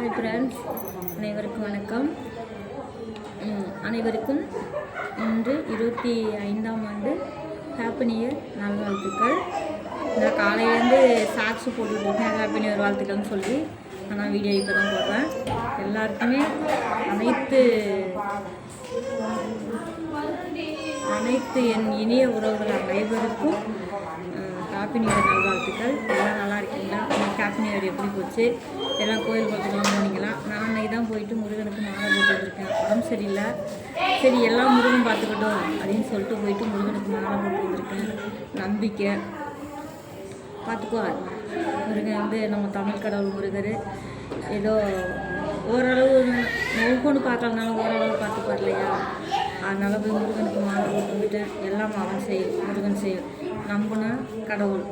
Hi friends அனைவருக்கும் வணக்கம். அனைவருக்கும் இன்று இருபத்தி ஐந்தாம் ஆண்டு ஹாப்பி நியர் நல்வாழ்த்துக்கள் நான் காலையிலேருந்து சாக்ஸ் போட்டுட்ருக்கேன் ஹாப்பி நியர் வாழ்த்துக்கள்னு சொல்லி ஆனால் வீடியோ இப்போ தான் போடுறேன். எல்லாருக்குமே அனைத்து அனைத்து என் இனிய உறவுகள் அனைவருக்கும் ஹாப்பி நியர் நல்வாழ்த்துக்கள் எல்லாம் நல்லா இருக்கீங்களா? நியூ எல்லாம் கோயில் குளத்துக்குலாம் பண்ணிக்கலாம் நான் அன்னைக்கு தான் போயிட்டு முருகனுக்கு மாலை போட்டு வந்திருக்கேன் உடம்பு சரியில்லை. சரி எல்லாம் முருகன் பார்த்துக்கிட்டோம் அப்படின்னு சொல்லிட்டு போயிட்டு முருகனுக்கு மாலை போட்டு வந்திருக்கேன் நம்பிக்கை. பார்த்துக்குவார் முருகன் வந்து நம்ம தமிழ் கடவுள் முருகர். ஏதோ ஓரளவு ஒவ்வொன்று பார்க்கலனாலும் ஓரளவு பார்த்துப்பார் இல்லையா? அதனால் போய் முருகனுக்கு மாலை போட்டு எல்லாம் அவன் செயல் முருகன் செயல் நம்பினா கடவுள்.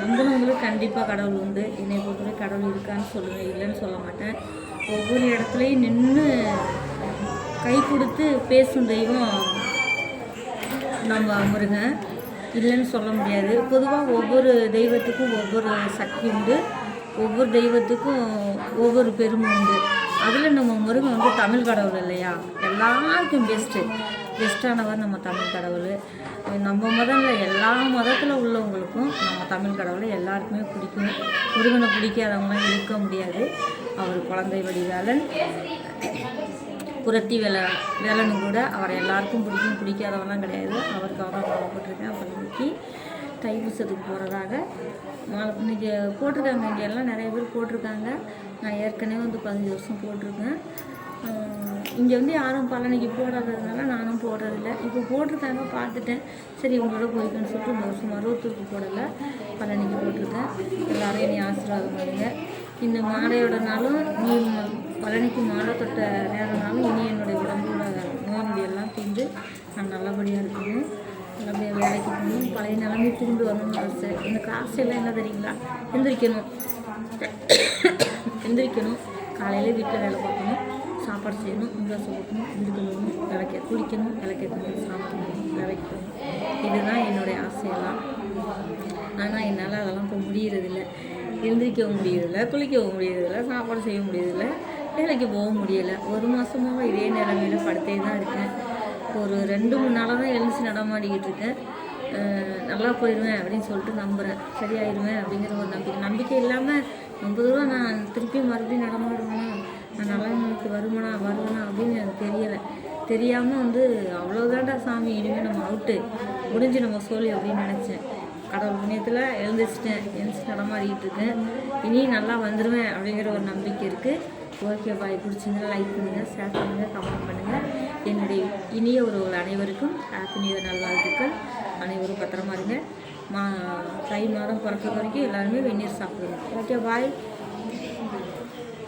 நம்பினவங்களுக்கு கண்டிப்பாக கடவுள் உண்டு. என்னை பொறுத்தவரை கடவுள் இருக்கான்னு சொல்லுவேன் இல்லைன்னு சொல்ல மாட்டேன். ஒவ்வொரு இடத்துலையும் நின்று கை கொடுத்து பேசும் தெய்வம் நம்ம முருகன். இல்லைன்னு சொல்ல முடியாது. பொதுவாக ஒவ்வொரு தெய்வத்துக்கும் ஒவ்வொரு சக்தி உண்டு. ஒவ்வொரு தெய்வத்துக்கும் ஒவ்வொரு பெருமை உண்டு. அதில் நம்ம முருகன் வந்து தமிழ் கடவுள் இல்லையா? எல்லாருக்கும் பெஸ்ட்டு பெஸ்ட்டானவர் நம்ம தமிழ் கடவுள். நம்ம முதல்ல எல்லா மதத்தில் உள்ளவங்களுக்கும் நம்ம தமிழ் கடவுளை எல்லாருக்குமே பிடிக்கும். முருகனை பிடிக்காதவங்களாம் இருக்க முடியாது. அவர் குழந்தை வடிவேலன் புரட்டி வேலை வேலைன்னு கூட அவரை எல்லாருக்கும் பிடிக்கும். பிடிக்காதவெல்லாம் கிடையாது. அவருக்கு அவரை கவலைப்பட்டிருக்கேன் போட்டிருக்கேன். அப்புறம் தைப்பூசத்துக்கு போகிறதாக மாலை இன்னைக்கு போட்டிருக்காங்க. இங்கே எல்லாம் நிறைய பேர் போட்டிருக்காங்க. நான் ஏற்கனவே வந்து பதினஞ்சு வருஷம் போட்டிருக்கேன். இங்கே வந்து யாரும் பழனிக்கு போடாததுனால நானும் போடுறதில்ல. இப்போ போட்டிருக்காங்க பார்த்துட்டேன். சரி உங்களோட போய்க்கன்னு சொல்லிட்டு இந்த வருஷம் மருவத்தூருக்கு போடலை. பழனிக்கு போட்டிருக்கேன். எல்லாரும் என்னை ஆசீர்வாதம் பண்ணுங்க. இந்த மாலையோட நாளும் நீ பழனிக்கு மாலை தொட்ட நேரம்னாலும் இனி என்னுடைய உடம்போட நோய் எல்லாம் தீர்ந்து நான் நல்லபடியாக இருக்கணும். வேலைக்கு போகணும் பழைய நிலைமை திரும்பி வரணும்னு ஆசை. எனக்கு ஆசையெல்லாம் என்ன தெரியுங்களா? எந்திரிக்கணும். எந்திரிக்கணும். காலையில் வீட்டில் வேலை பார்க்கணும். சாப்பாடு செய்யணும். உங்களை சொல்லணும் வீடு கழுவணும் விளக்க குளிக்கணும் விளக்கணும் சாப்பிடணும். வேலைக்கு போகணும் இதுதான் என்னுடைய ஆசையெல்லாம். ஆனால் என்னால் அதெல்லாம் இப்போ முடியறதில்ல. எந்திரிக்கவும் முடியறதில்ல. குளிக்கவும் முடியறதில்ல. சாப்பாடு செய்ய முடியறதில்ல. வேலைக்கு போக முடியலை. ஒரு மாதமாக இதே நிலமையில படுத்தே தான் இருக்கேன். ஒரு ரெண்டு மூணு நாளாக தான் எழுந்துச்சு நடமாடிக்கிட்டு இருக்கேன். நல்லா போயிடுவேன் அப்படின்னு சொல்லிட்டு நம்புகிறேன் சரியாயிடுவேன் அப்படிங்கிற ஒரு நம்பிக்கை. நம்பிக்கை இல்லாமல் ரொம்ப தூரம் நான் திருப்பி மறுபடியும் நடமாடுவேனா? நான் நல்லா நிலைக்கு வருமானா வருவேனா அப்படின்னு எனக்கு தெரியலை. தெரியாமல் வந்து அவ்வளோதான்டா சாமி இனிமேல் நம்ம அவுட்டு முடிஞ்சு நம்ம சோழி அப்படின்னு நினச்சேன். கடவுள் புண்ணியத்தில் எழுந்திரிச்சிட்டேன். எழுந்திரிச்சு நடமாடிக்கிட்டு இருக்கேன். இனி நல்லா வந்துடுவேன் அப்படிங்கிற ஒரு நம்பிக்கை இருக்குது ஓகே பாய் பிடிச்சிருந்தா லைக் பண்ணுங்கள் ஷேர் பண்ணுங்கள் கமெண்ட் பண்ணுங்கள் என்னுடைய இனிய ஒரு அனைவருக்கும் ஹாப்பி நியூ இயர் நல்வாழ்த்துக்கள். அனைவரும் பத்திரமா இருங்க. மா தை மாதம் பிறக்கிற வரைக்கும் எல்லாருமே வெந்நீர் சாப்பிடுங்க. Okay bye